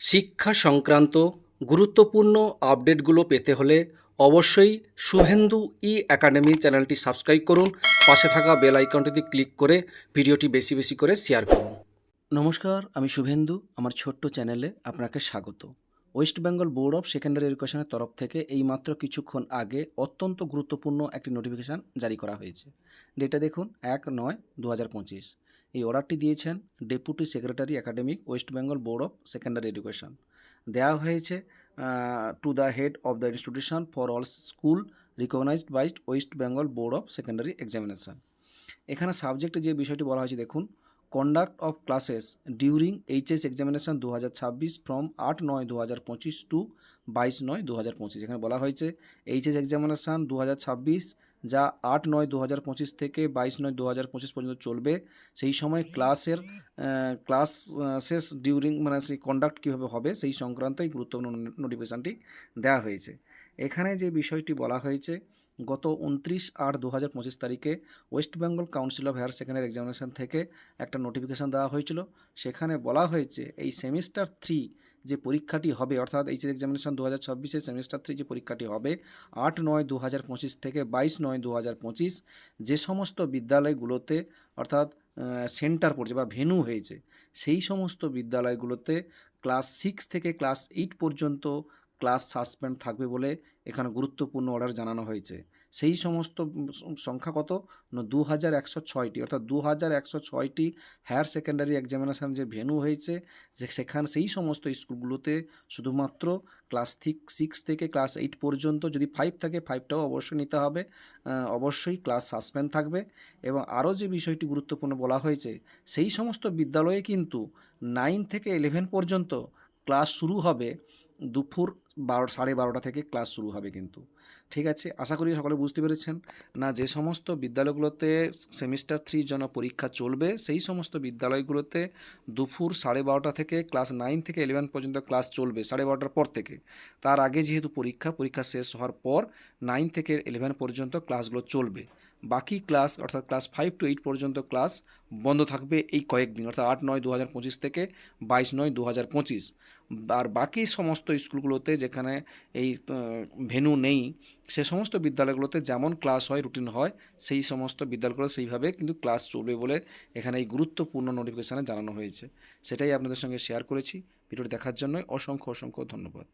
শিক্ষা সংক্রান্ত গুরুত্বপূর্ণ আপডেটগুলো পেতে হলে অবশ্যই শুভেন্দু ই একাডেমি চ্যানেলটি সাবস্ক্রাইব করুন। পাশে থাকা বেল আইকনটিতে ক্লিক করে ভিডিওটি বেশি বেশি করে শেয়ার করুন। নমস্কার, আমি শুভেন্দু, আমার ছোট্ট চ্যানেলে আপনাকে স্বাগত। West Bengal board of secondary এডুকেশনের তরফ থেকে এইমাত্র কিছুক্ষণ আগে অত্যন্ত গুরুত্বপূর্ণ একটি নোটিফিকেশান জারি করা হয়েছে। ডেটা দেখুন, এক নয় দু হাজার পঁচিশ। এই অর্ডারটি দিয়েছেন deputy secretary academic West Bengal board of secondary education দেওয়া হয়েছে to the head of the institution for all school recognized by West Bengal board of secondary examination এখানে সাবজেক্টে যে বিষয়টি বলা হয়েছে, দেখুন conduct of classes during HS examination দু হাজার ছাব্বিশ ফ্রম আট নয় দু হাজার পঁচিশ টু বাইশ নয় দু হাজার পঁচিশ। এখানে বলা হয়েছে এইচএস এক্সামিনেশান দু হাজার ছাব্বিশ যা আট নয় দু হাজার পঁচিশ থেকে বাইশ নয় দু হাজার পঁচিশ পর্যন্ত চলবে। সেই সময় ক্লাসের ক্লাস শেষ ডিউরিং মানে সেই কন্ডাক্ট কীভাবে হবে সেই সংক্রান্ত এই গুরুত্বপূর্ণ নোটিফিকেশানটি দেওয়া হয়েছে। এখানে যে বিষয়টি বলা হয়েছে, গত উনত্রিশ আট দু হাজার পঁচিশ তারিখে West Bengal council of higher secondary examination থেকে একটা নোটিফিকেশান দেওয়া হয়েছিল। সেখানে বলা হয়েছে, এই সেমিস্টার থ্রি যে পরীক্ষাটি হবে, অর্থাৎ এইচএস এক্সামিনেশন দু হাজার ছাব্বিশের সেমিস্টার থ্রি যে পরীক্ষাটি হবে, আট নয় দু হাজার পঁচিশ থেকে বাইশ নয় দু হাজার পঁচিশ, যে সমস্ত বিদ্যালয়গুলোতে, অর্থাৎ সেন্টার পড়ছে বা ভেনু হয়েছে, সেই সমস্ত বিদ্যালয়গুলোতে ক্লাস সিক্স থেকে ক্লাস এইট পর্যন্ত ক্লাস সাসপেন্ড থাকবে বলে এখানে গুরুত্বপূর্ণ অর্ডার জানানো হয়েছে। সেই সমস্ত সংখ্যা কত? দু হাজার একশো ছয়টি। অর্থাৎ দু হাজার একশো ছয়টি হায়ার সেকেন্ডারি এক্সামিনেশান যে ভেনু হয়েছে, যে সেখানে সেই সমস্ত স্কুলগুলোতে শুধুমাত্র ক্লাস সিক্স থেকে ক্লাস এইট পর্যন্ত যদি ফাইভ থাকে ফাইভটাও অবশ্যই নিতে হবে। অবশ্যই ক্লাস সাসপেন্ড থাকবে। এবং আরও যে বিষয়টি গুরুত্বপূর্ণ বলা হয়েছে, সেই সমস্ত বিদ্যালয়ে কিন্তু নাইন থেকে ইলেভেন পর্যন্ত ক্লাস শুরু হবে। দুপুর বারো, সাড়ে বারোটা থেকে ক্লাস শুরু হবে কিন্তু। ঠিক আছে? আশা করি সকলে বুঝতে পেরেছেন। না, যে সমস্ত বিদ্যালয়গুলোতে সেমিস্টার থ্রির জন্য পরীক্ষা চলবে, সেই সমস্ত বিদ্যালয়গুলোতে দুপুর সাড়ে বারোটা থেকে ক্লাস নাইন থেকে ইলেভেন পর্যন্ত ক্লাস চলবে, সাড়ে বারোটার পর থেকে। তার আগে যেহেতু পরীক্ষা পরীক্ষা শেষ হওয়ার পর নাইন থেকে ইলেভেন পর্যন্ত ক্লাসগুলো চলবে। বাকি ক্লাস, অর্থাৎ ক্লাস ফাইভ টু এইট পর্যন্ত ক্লাস বন্ধ থাকবে এই কয়েকদিন, অর্থাৎ আট, নয় দু হাজার পঁচিশ থেকে বাইশ, নয় দু হাজার পঁচিশ। আর বাকি সমস্ত স্কুলগুলোতে যেখানে এই ভেনু নেই, সে সমস্ত বিদ্যালয়গুলোতে যেমন ক্লাস হয় রুটিন হয়, সেই সমস্ত বিদ্যালয়গুলো সেইভাবে কিন্তু ক্লাস চলবে বলে এখানে এই গুরুত্বপূর্ণ নোটিফিকেশানে জানানো হয়েছে। সেটাই আপনাদের সঙ্গে শেয়ার করেছি। ভিডিওটি দেখার জন্য অসংখ্য অসংখ্য ধন্যবাদ।